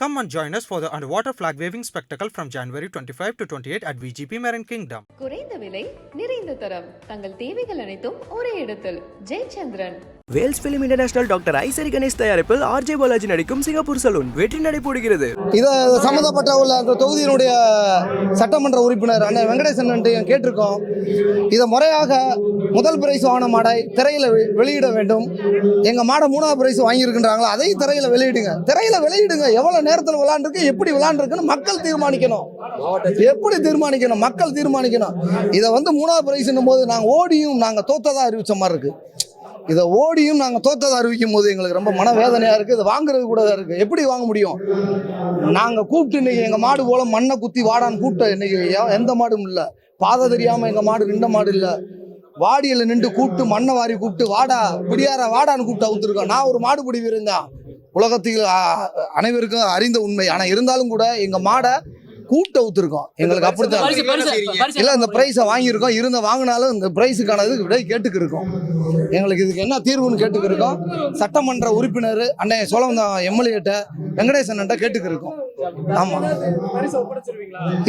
Come and join us for the underwater flag waving spectacle from January 25 to 28 at VGP Marine Kingdom. குறைந்த விலை நிறைந்த தரம் தங்கள் தேவைகள் அனைத்தும் ஒரே இடத்தில் Jayachandran Vels film international doctor Ishari Ganesh தயாரிப்பில் ஆர்ஜே பாலாஜி நடிக்கும் சிங்கப்பூர் சலூன் வெற்றி நடைபோடுகிறது இதை சம்மந்தப்பட்ட உள்ள அந்த தொகுதியினுடைய சட்டமன்ற உறுப்பினர் அண்ணன் வெங்கடேசன் கேட்டிருக்கோம். இதை முறையாக முதல் பிரைஸ் வாங்கின மாடை திரையில் வெளியிட வேண்டும். எங்கள் மாடை மூணாவது பிரைஸ் வாங்கியிருக்கின்றாங்களோ அதையும் திரையில் வெளியிடுங்க. திரையில் வெளியிடுங்க. எவ்வளோ நேரத்தில் விளாண்டுருக்கு எப்படி விளாண்டுருக்குன்னு மக்கள் தீர்மானிக்கணும். எப்படி தீர்மானிக்கணும்? மக்கள் தீர்மானிக்கணும். இதை வந்து மூணாவது பிரைஸ்ன்னும் போது நாங்கள் ஓடியும் நாங்கள் தோத்ததாக அறிவித்த மாதிரி இருக்குது இதை ஓடியும் நாங்கள் தோத்ததை அறிவிக்கும் போது எங்களுக்கு ரொம்ப மனவேதனையாக இருக்குது இதை வாங்குறது கூட இருக்குது எப்படி வாங்க முடியும்? நாங்கள் கூப்பிட்டு இன்னைக்கு எங்கள் மாடு போல மண்ணை குத்தி வாடான்னு கூப்பிட்ட இன்னைக்கு எந்த மாடும் இல்லை. பாதை தெரியாமல் எங்கள் மாடு நின்ற மாடு இல்லை. வாடியில் நின்று கூப்பிட்டு மண்ணை வாரி கூப்பிட்டு வாடா பிடியாரா வாடான்னு கூப்பிட்டு அவுத்துருக்கோம். நான் ஒரு மாடு பிடி வீருங்க உலகத்தில் அனைவருக்கும் அறிந்த உண்மை. ஆனால் இருந்தாலும் கூட எங்கள் மாடை கூப்பிட்டு அவுத்துருக்கோம் எங்களுக்கு அப்படித்தான். இல்லை இந்த ப்ரைஸை வாங்கியிருக்கோம். இருந்த வாங்கினாலும் இந்த ப்ரைஸுக்கானது விடை கேட்டுக்கு இருக்கோம் எங்களுக்கு இதுக்கு என்ன தீர்வுன்னு கேட்டுக்கு இருக்கோம் சட்டமன்ற உறுப்பினர் அண்ணே சோழவந்தான் எம்எல்ஏட்ட வெங்கடேசன்ட்ட கேட்டுக்கு இருக்கோம் ஆமாம்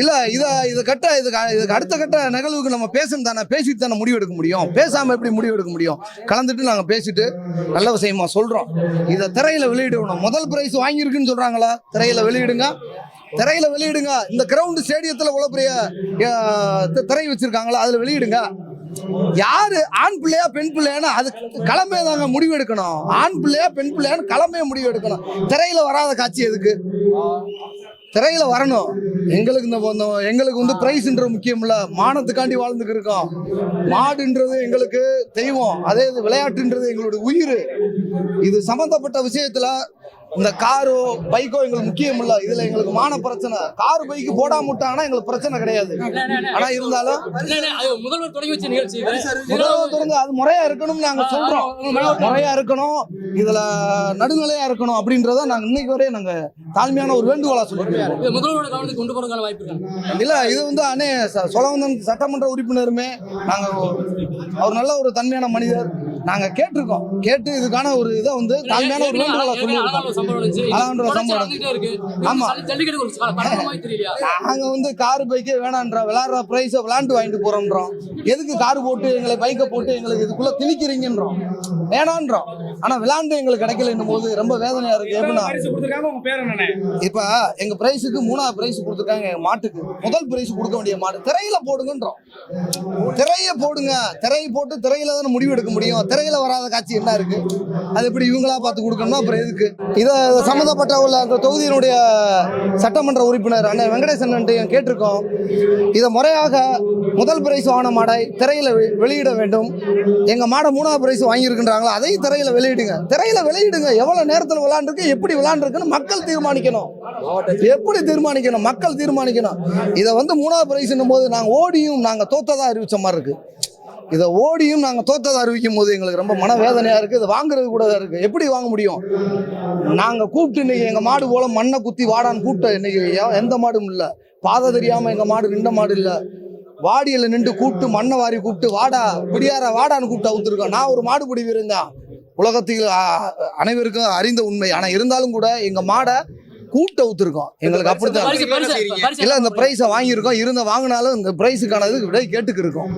இல்லை இதை இதை கட்ட இதுக்கு இதுக்கு அடுத்த கட்ட நிகழ்வுக்கு நம்ம பேசணும் தானே பேசிட்டு தானே முடிவு எடுக்க முடியும். பேசாமல் எப்படி முடிவு எடுக்க முடியும்? கலந்துட்டு நாங்கள் பேசிட்டு நல்ல விஷயமா சொல்கிறோம் இதை திரையில் வெளியிடணும். முதல் ப்ரைஸ் வாங்கியிருக்குன்னு சொல்கிறாங்களா திரையில் வெளியிடுங்க. திரையில வெளியிடுங்க. இந்த கிரவுண்ட் ஸ்டேடியத்தில் இவ்வளோ பெரிய திரை வச்சிருக்காங்களா அதில் வெளியிடுங்க. யாரு ஆண் பிள்ளையா பெண் பிள்ளையான்னு அது கிளம்பே தாங்க முடிவு எடுக்கணும். ஆண் பிள்ளையா பெண் பிள்ளையான்னு கிளம்பே முடிவு எடுக்கணும். திரையில வராத காட்சி எதுக்கு? திரையில வரணும். எங்களுக்கு இந்த இந்த- எங்களுக்கு வந்து பிரைஸ்ன்ற முக்கியம் இல்ல மானத்துக்காண்டி வாழ்ந்துக்கு இருக்கோம். மாடுன்றது எங்களுக்கு தெய்வம். அதே இது விளையாட்டுன்றது எங்களுடைய உயிர். இது சம்பந்தப்பட்ட விஷயத்துல இந்த காரோ பைக்கோ எங்களுக்கு முக்கியம் இல்ல இதுல எங்களுக்கு மான பிரச்சனை. கார் பைக்கு போடாம விட்டாங்கன்னா எங்களுக்கு பிரச்சனை கிடையாது. ஆனா இருந்தாலும் அது முதல்வர் தொடங்கி வச்ச நிகழ்ச்சி முதல்வர் தொடர்ந்து அது முறையா இருக்கணும்னு நாங்க சொல்றோம். முறையா இருக்கணும். இதுல நடுநிலையா இருக்கணும் அப்படின்றத நாங்க இன்னைக்கு வரையும் நாங்க தாழ்மையான ஒரு வேண்டுகோளா சொல்லிருக்கோம் முதல்வரோட கவனத்துக்கு கொண்டு போறதுக்கான வாய்ப்பு இல்ல இது வந்து அண்ணே ச- சொலவந்தன் சட்டமன்ற உறுப்பினருமே நாங்க அவர் நல்ல ஒரு தன்மையான மனிதர். நாங்க கேட்டிருக்கோம். கேட்டு இதுக்கான ஒரு இதை வந்து தாழ்மையான ஒரு வேண்டுகோளா சொல்லியிருக்கோம். இது ஆமா. நாங்க வந்து கார் பைக்கே வேணான்றோம். விளையாடுற பிரைஸை விளையாண்டு வாங்கிட்டு போறோம்ன்றோம். எதுக்கு கார் போட்டு எங்களை பைக்கை போட்டு எங்களுக்கு இதுக்குள்ள திணிக்கிறீங்கன்றோம். வேணான்றோம். ஆனா விளையாண்டு எங்களுக்கு கிடைக்கலன்னும் போது ரொம்ப வேதனையா இருக்கு. எப்படின்னா இப்ப எங்க பிரைஸுக்கு மூணாவது பிரைஸ் கொடுத்துருக்காங்க எங்க மாட்டுக்கு. முதல் பிரைஸ் கொடுக்க வேண்டிய மாடு. திரையில போடுங்கன்றோம். திரைய போடுங்க. திரையை போட்டு திரையில தானே முடிவு எடுக்க முடியும். திரையில வராத காட்சி என்ன இருக்கு? அது எப்படி இவங்களா பார்த்து கொடுக்கணும்னா அப்புறம் எதுக்கு? இதை சம்மந்தப்பட்ட உள்ள அந்த தொகுதியினுடைய சட்டமன்ற உறுப்பினர் அண்ணன் வெங்கடேசன் கேட்டிருக்கோம். இதை முறையாக முதல் பிரைஸ் வாங்கின மாடை திரையில வெளியிட வேண்டும். எங்க மாடை மூணாவது பிரைஸ் வாங்கியிருக்கின்றாங்களோ? அதையும் திரையில வெளியிடுங்க. திரையில வெளியிடுங்க. எவ்வளவு நேரத்தில் விளாண்டுருக்கு எப்படி விளாண்டுருக்குன்னு மக்கள் தீர்மானிக்கணும். எப்படி தீர்மானிக்கணும்? மக்கள் தீர்மானிக்கணும். இதை வந்து மூணாவது பிரைஸ்னும் போது நாங்கள் ஓடியும் நாங்கள் தோத்ததா அறிவிச்ச மாதிரி இருக்கு. இதை ஓடியும் நாங்கள் தோத்ததை அறிவிக்கும் போது எங்களுக்கு ரொம்ப மனவேதனையாக இருக்குது இதை வாங்குறது கூட இருக்குது எப்படி வாங்க முடியும்? நாங்கள் கூப்பிட்டு இன்னைக்கு எங்கள் மாடு போல மண்ணை குத்தி வாடான்னு கூப்பிட்ட இன்னைக்கு எந்த மாடும் இல்லை. பாதை தெரியாமல் எங்கள் மாடு நின்ற மாடு இல்லை. வாடியில் நின்று கூப்பிட்டு மண்ணை வாரி கூப்பிட்டு வாடா பிடியாரா வாடான்னு கூப்பிட்டு அவுத்துருக்கோம். நான் ஒரு மாடு பிடி வீரன் தான் உலகத்தில் அனைவருக்கும் அறிந்த உண்மை. ஆனால் இருந்தாலும் கூட எங்கள் மாடை கூப்பிட்டு அவுத்துருக்கோம் எங்களுக்கு அப்படித்தான். இல்ல இந்த பிரைஸை வாங்கியிருக்கோம். இருந்த வாங்கினாலும் இந்த பிரைஸுக்கானது விடை கேட்டுக்கு இருக்கோம்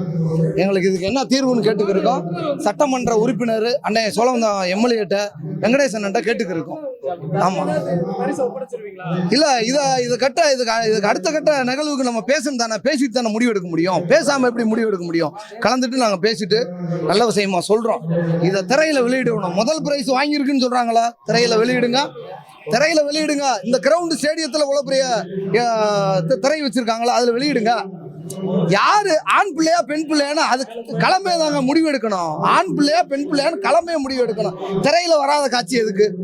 எங்களுக்கு இதுக்கு என்ன தீர்வுன்னு கேட்டுக்கு இருக்கோம் சட்டமன்ற உறுப்பினர் அண்ணே சோழவந்தான் எம்எல்ஏட்ட வெங்கடேசன்ட்ட கேட்டுக்கு இருக்கோம் ஆமா. இல்ல இத இது கட்ட இதுக்கு இதுக்கு அடுத்த கட்ட நிகழ்வுக்கு நம்ம பேசணும் தானே பேசிட்டு தானே முடிவு எடுக்க முடியும். பேசாம எப்படி முடிவு எடுக்க முடியும்? கலந்துட்டு நாங்க பேசிட்டு நல்ல விஷயமா சொல்றோம். இதை திரையில வெளியிடணும். முதல் பிரைஸ் வாங்கியிருக்குன்னு சொல்றாங்களா? திரையில வெளியிடுங்க. திரையில வெளியிடுங்க. இந்த கிரவுண்ட் ஸ்டேடியத்தில் இவ்வளோ பெரிய திரை வச்சிருக்காங்களா? அதில் வெளியிடுங்க. யாரு ஆண் பிள்ளையா பெண் பிள்ளையான்னு அது கிளம்பே தாங்க முடிவு எடுக்கணும். ஆண் பிள்ளையா பெண் பிள்ளையான்னு கிளம்பே முடிவு எடுக்கணும். திரையில வராத காட்சி எதுக்கு?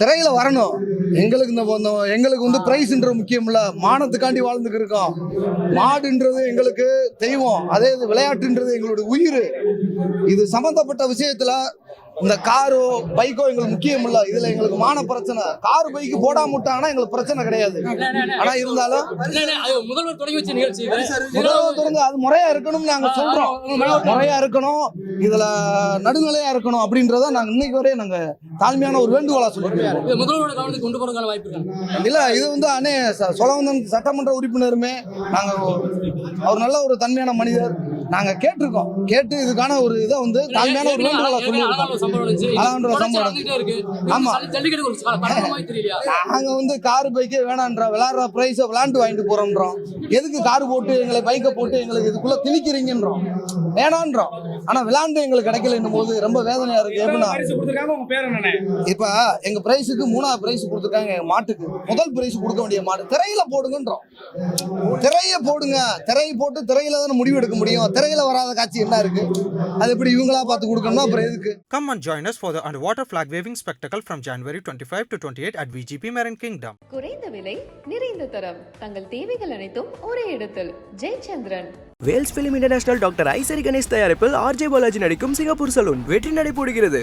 திரையில வரணும். எங்களுக்கு இந்த இந்த- எங்களுக்கு வந்து பிரைஸ்ன்றது முக்கியம் இல்ல மானத்துக்காண்டி வாழ்ந்துக்கு இருக்கோம். மாடுன்றது எங்களுக்கு தெய்வம். அதே இது விளையாட்டுன்றது எங்களுடைய உயிர். இது சம்பந்தப்பட்ட விஷயத்துல இந்த காரோ பைக்கோ எங்களுக்கு முக்கியம் இல்ல இதுல எங்களுக்கு மான பிரச்சனை. கார் பைக்கு போடாம விட்டாங்கன்னா எங்களுக்கு பிரச்சனை கிடையாது. ஆனா இருந்தாலும் முதல்வர் தொடங்கி வச்ச நிகழ்ச்சி. முதல்வர் திறந்து அது முறையா இருக்கணும்னு நாங்க சொல்றோம். முறையா இருக்கணும். இதுல நடுநிலையா இருக்கணும் அப்படின்றத நாங்க இன்னைக்கு வரையும் நாங்க தாழ்மையான ஒரு வேண்டுகோளா சொல்லிருக்கோம் முதல்வரோட கவனத்துக்கு கொண்டு போறதுக்கான வாய்ப்பு இல்ல இது வந்து அண்ணே சொலவந்தன் சட்டமன்ற உறுப்பினருமே நாங்க அவர் நல்ல ஒரு தன்மையான மனிதர். நாங்க கேட்டிருக்கோம். கேட்டு இதுக்கான ஒரு இதை வந்து தாழ்மையான ஒரு வேண்டுகோளா சொல்லியிருக்கோம். ஆமா. நாங்க வந்து கார் பைக்கே வேணான்றோம் விளையாடுற பிரைஸ் விளையாண்டு வாங்கிட்டு போறோம்ன்றோம். எதுக்கு கார் போட்டு எங்களை பைக்கை போட்டு எங்களுக்கு இதுக்குள்ள திணிக்கிறீங்கன்றோம். வேணான்றோம். ஆனா விளையாண்டு எங்களுக்கு கிடைக்கலன்னும் போது ரொம்ப வேதனையா இருக்கு. எப்படின்னா இப்ப எங்க பிரைஸுக்கு மூணாவது பிரைஸ் கொடுத்துருக்காங்க எங்க மாட்டுக்கு. முதல் பிரைஸ் கொடுக்க வேண்டிய மாடு திரையில போடுங்கன்றோம். திரைய போடுங்க. திரை போட்டு திரையில தானே முடிவு எடுக்க முடியும். திரையில வராத காட்சி என்ன இருக்கு? அது எப்படி இவங்களா பார்த்து கொடுக்கணும்னா அப்புறம் எதுக்கு? Come and join us for the underwater flag waving spectacle from January 25 to 28 at VGP Marine Kingdom. குறைந்த விலை நிறைந்த தரம். தங்கள் தேவைகள் அனைத்தும் ஒரே இடத்தில். Jayachandran. Vels film international doctor Ishari Ganesh தயாரிப்பில் ஆர்ஜே பாலாஜி நடிக்கும் சிங்கப்பூர் சலூன் வெற்றி நடைபோடுகிறது.